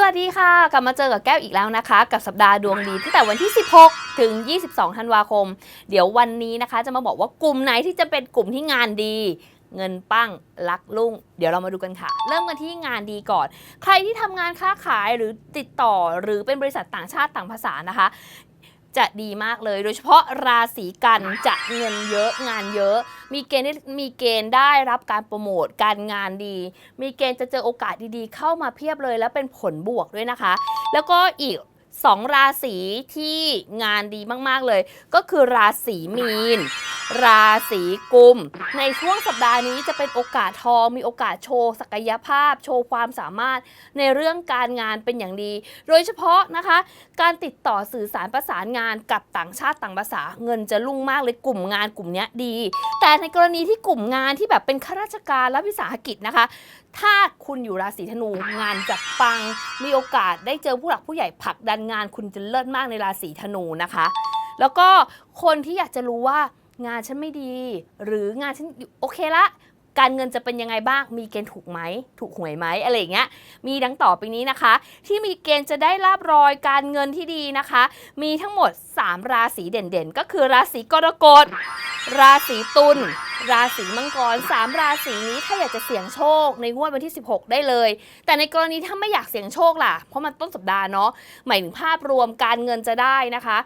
สวัสดีค่ะ กลับมาเจอกับแก้วอีกแล้วนะคะ กับสัปดาห์ดวงดีตั้งแต่วันที่ 16 ถึง 22 ธันวาคม เดี๋ยววันนี้นะคะจะมาบอกว่ากลุ่มไหนที่จะเป็นกลุ่มที่งานดี เงินปั้งลักลุ่ง เดี๋ยวเรามาดูกันค่ะ เริ่มกันที่งานดีก่อน ใครที่ทำงานค้าขายหรือติดต่อหรือเป็นบริษัทต่างชาติต่างภาษานะคะ จะดีมากเลย โดยเฉพาะราศีกันจะเงินเยอะงานเยอะ มีเกณฑ์มีเกณฑ์ได้รับการโปรโมทการงานดี มีเกณฑ์จะเจอโอกาสดีๆ เข้ามาเพียบเลย แล้วเป็นผลบวกด้วยนะคะ แล้วก็อีก2ราศีที่งานดีมากๆเลย ก็คือราศีมีน ราศีกุม ในช่วงสัปดาห์นี้จะเป็นโอกาสทอง มีโอกาสโชว์ศักยภาพ โชว์ความสามารถในเรื่องการงานเป็นอย่างดี โดยเฉพาะนะคะ การติดต่อสื่อสารประสานงานกับต่างชาติต่างภาษา เงินจะรุ่งมากเลยกลุ่มงานกลุ่มนี้ดี แต่ในกรณีที่กลุ่มงานที่แบบเป็นข้าราชการและวิสาหกิจนะคะ ถ้าคุณอยู่ราศีธนูงานจะปัง มีโอกาสได้เจอผู้หลักผู้ใหญ่ผลักดันงานคุณจะเลิศมากในราศีธนูนะคะ แล้วก็คนที่อยากจะรู้ว่า งานฉันไม่ดี หรืองานฉันอยู่โอเคละ การเงินจะเป็นยังไงบ้าง มีเกณฑ์ถูกไหม ถูกหวยไหมอะไรอย่างเงี้ย มีดังต่อไปนี้นะคะ ที่มีเกณฑ์จะได้ลาบรอยการเงินที่ดีนะคะ มีทั้งหมด 3 ราศีเด่นๆ ก็คือราศีกรกฎ ราศีตุล ราศีมังกร 3 ราศีนี้ถ้าอยากจะเสี่ยงโชคในงวดวันที่ 16 ได้เลย แต่ในกรณีถ้าไม่อยากเสี่ยงโชคล่ะ เพราะมันต้นสัปดาห์เนาะ หมายถึงภาพรวมการเงินจะได้นะคะ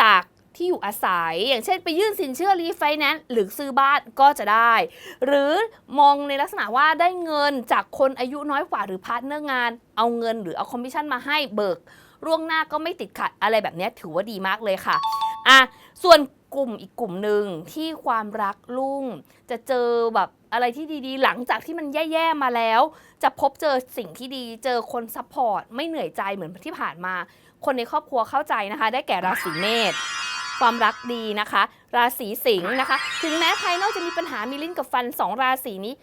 จาก ที่อยู่อาศัย อย่างเช่นไปยื่นสินเชื่อรีไฟแนนซ์หรือซื้อบ้านก็จะได้ หรือมองในลักษณะว่าได้เงินจากคนอายุน้อยกว่าหรือพาร์ทเนอร์งาน เอาเงินหรือเอาคอมมิชชั่นมาให้เบิกร่วงหน้าก็ไม่ติดขัดอะไรแบบนี้ถือว่าดีมากเลยค่ะอะส่วนกลุ่มอีกกลุ่มหนึ่งที่ความรักลุ่ง จะเจอแบบอะไรที่ดีๆ หลังจากที่มันแย่ๆมาแล้ว จะพบเจอสิ่งที่ดี เจอคนซัพพอร์ตไม่เหนื่อยใจเหมือนที่ผ่านมา คนในครอบครัวเข้าใจนะคะ ได้แก่ราศีเมษ ความรักดีนะคะ ราศีสิงห์นะคะ ถึงแม้ภายนอกจะมีปัญหามีลิ้นกับฟันสองราศีนี้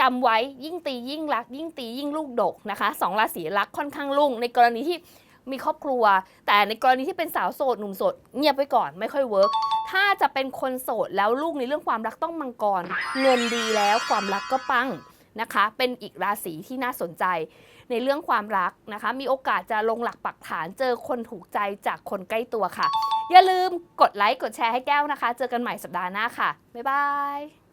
จำไว้ยิ่งตียิ่งรัก ยิ่งตียิ่งลูกดกนะคะสองราศีรักค่อนข้างลุ่งในกรณีที่มีครอบครัว แต่ในกรณีที่เป็นสาวโสดหนุ่มโสดเงียบไว้ก่อนไม่ค่อยเวิร์กถ้าจะเป็นคนโสดแล้วลูกในเรื่องความรักต้องมังกร เงินดีแล้วความรักก็ปังนะคะ เป็นอีกราศีที่น่าสนใจ ในเรื่องความรักนะคะ มีโอกาสจะลงหลักปักฐานเจอคนถูกใจจากคนใกล้ตัวค่ะ อย่าลืมกดไลค์กดแชร์ให้แก้วนะคะ เจอกันใหม่สัปดาห์หน้าค่ะ บ๊ายบาย